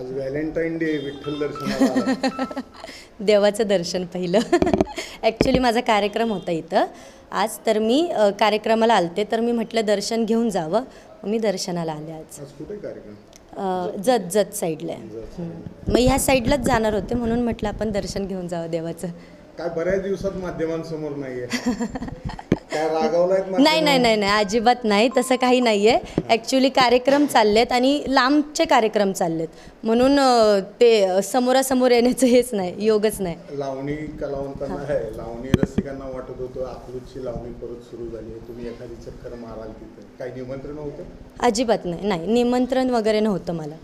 आज Valentine day Vitthal दर्शनाला. आला. देवाचं दर्शन पहिलं. ॲक्च्युली माझा कार्यक्रम होता इथं. आज तर मी अ, कार्यक्रमाला आलते तर मी म्हटलं दर्शन घेऊन जावं. मग मी दर्शनाला आले आज. आज कुठे कार्यक्रम? अ, जत जत साईडला आहे. मग ह्या साईडलाच जाणार होते म्हणून म्हटलं आपण दर्शन घेऊन जावं देवाचं. काय बऱ्याच दिवसात माध्यमांसमोर नाहीये. काय रागावलायत नाही नाही नाही नाही अजिबात नाही तसं काही नाही आहे ॲक्च्युली कार्यक्रम चाललेत आणि लांबचे कार्यक्रम चाललेत. म्हणून अ, ते अ, समोरासमोर येण्याचं हेच नाही योगच नाही. लावणी कलावंतांना आहे. लावणी रसिकांना वाटत होतं अकलूजची लावणी परत सुरू झाली आहे. तुम्ही एखादी चक्कर माराल तिथे. काही निमंत्रण होतं? अजिबात नाही. नाही निमंत्रण वगैरे नव्हतं मला.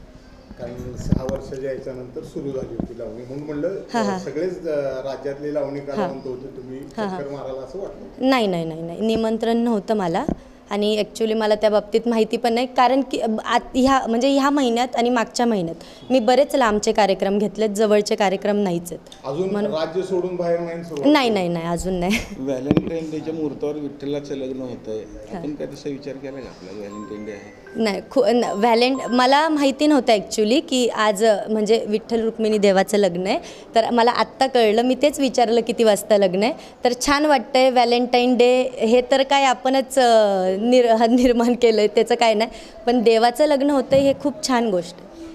कारण सहा वर्षाच्या याच्यानंतर सुरू झाली होती लावणी. म्हणून म्हणलं. सगळेच राज्यातले लावणी कलावंत होते तुम्ही चक्कर माराल असं वाटलं? नाही नाही नाही नाही. निमंत्रण नव्हतं मला. आणि ॲक्च्युली मला त्या बाबतीत माहिती पण नाही. कारण की आत ह्या म्हणजे ह्या महिन्यात आणि मागच्या महिन्यात मी बरेच लांबचे कार्यक्रम घेतलेत जवळचे कार्यक्रम नाहीच आहेत. अजून राज्य सोडून बाहेर नाही नाही नाही नाही अजून नाही. व्हॅलेंटाईन डेच्या मुहूर्तावर विठ्ठलाचं लग्न होत आहे आपण काय तसा विचार केला का आपला व्हॅलेंटाईन डे आहे? नाही खू न- व्हॅलेंट मला माहिती नव्हतं ॲक्च्युली की आज अ, म्हणजे विठ्ठल रुक्मिणी देवाचं लग्न आहे. तर मला आत्ता कळलं मी तेच विचारलं किती वाजता लग्न आहे. तर छान वाटतं आहे व्हॅलेंटाईन डे हे तर काय आपणच अ, निर निर्माण केलं आहे त्याचं काय नाही. पण देवाचं लग्न होतं हे खूप छान गोष्ट.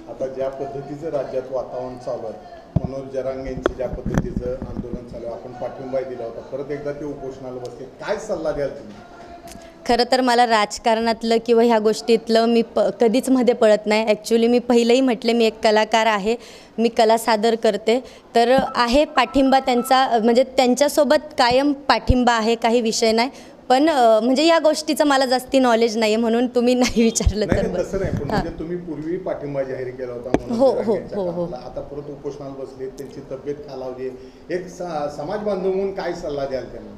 आता ज्या पद्धतीचं राज्यात वातावरण चालू आहे मनोज जरांगेंची ज्या पद्धतीचं आंदोलन चालू आहे आपण पाठिंबा दिला होता. परत एकदा ते उपोषणाला बसले काय सल्ला द्याल तुम्ही? खरं तर मला राजकारणातलं किंवा ह्या गोष्टीतलं मी प कधीच मध्ये पळत नाही. ॲक्च्युली मी पहिलंही म्हटले मी एक कलाकार आहे मी कला सादर करते. तर आहे पाठिंबा त्यांचा म्हणजे त्यांच्यासोबत कायम पाठिंबा आहे काही विषय नाही. पण म्हणजे या गोष्टीचं मला जास्ती नॉलेज नाही म्हणून तुम्ही नाही विचारलं तर नाही, तसं नाही पण हां. म्हणजे तुम्ही पूर्वी पाठिंबा जाहीर केला होता हो, हो, जरांगेंच्या हो, हो. कामाला. आता परत उपोषणाला बसले त्यांची तब्येत खालावली आहे. एक स- समाज बांधव म्हणून काय सल्ला द्याल त्यांना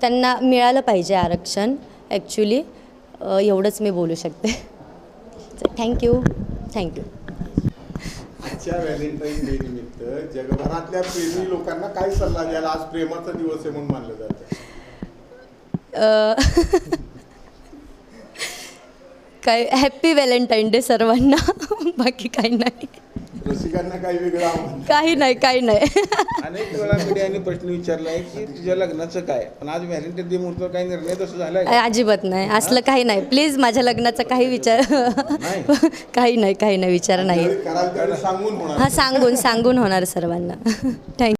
त्यांना मिळालं पाहिजे आरक्षण ॲक्च्युली एवढंच मी बोलू शकते थँक्यू थँक्यू आजच्या व्हॅलेंटाईन डे निमित्त जगभरातल्या प्रेमी लोकांना काय सल्ला द्याल आज प्रेमाचा दिवस आहे म्हणून मानलं जातं काय हॅप्पी व्हॅलेंटाईन डे सर्वांना. बाकी काही नाही. रसिकांना काही वेगळं आव्हान. काही नाही काही नाही. अनेक वेळा मीडियाने प्रश्न विचारला आहे की तुझ्या लग्नाचं काय? पण आज व्हॅलेंटाईन डे मुहूर्तावर काही निर्णय तसं झालाय का? अजिबात नाही. असलं काही नाही. प्लीज माझ्या लग्नाचा काही विचार काही नाही काही नाही. विचार नाही. ज्यावेळी कराल त्यावेळी सांगून होणार. हा सांगून सांगून होणार सर्वांना. थँक्यू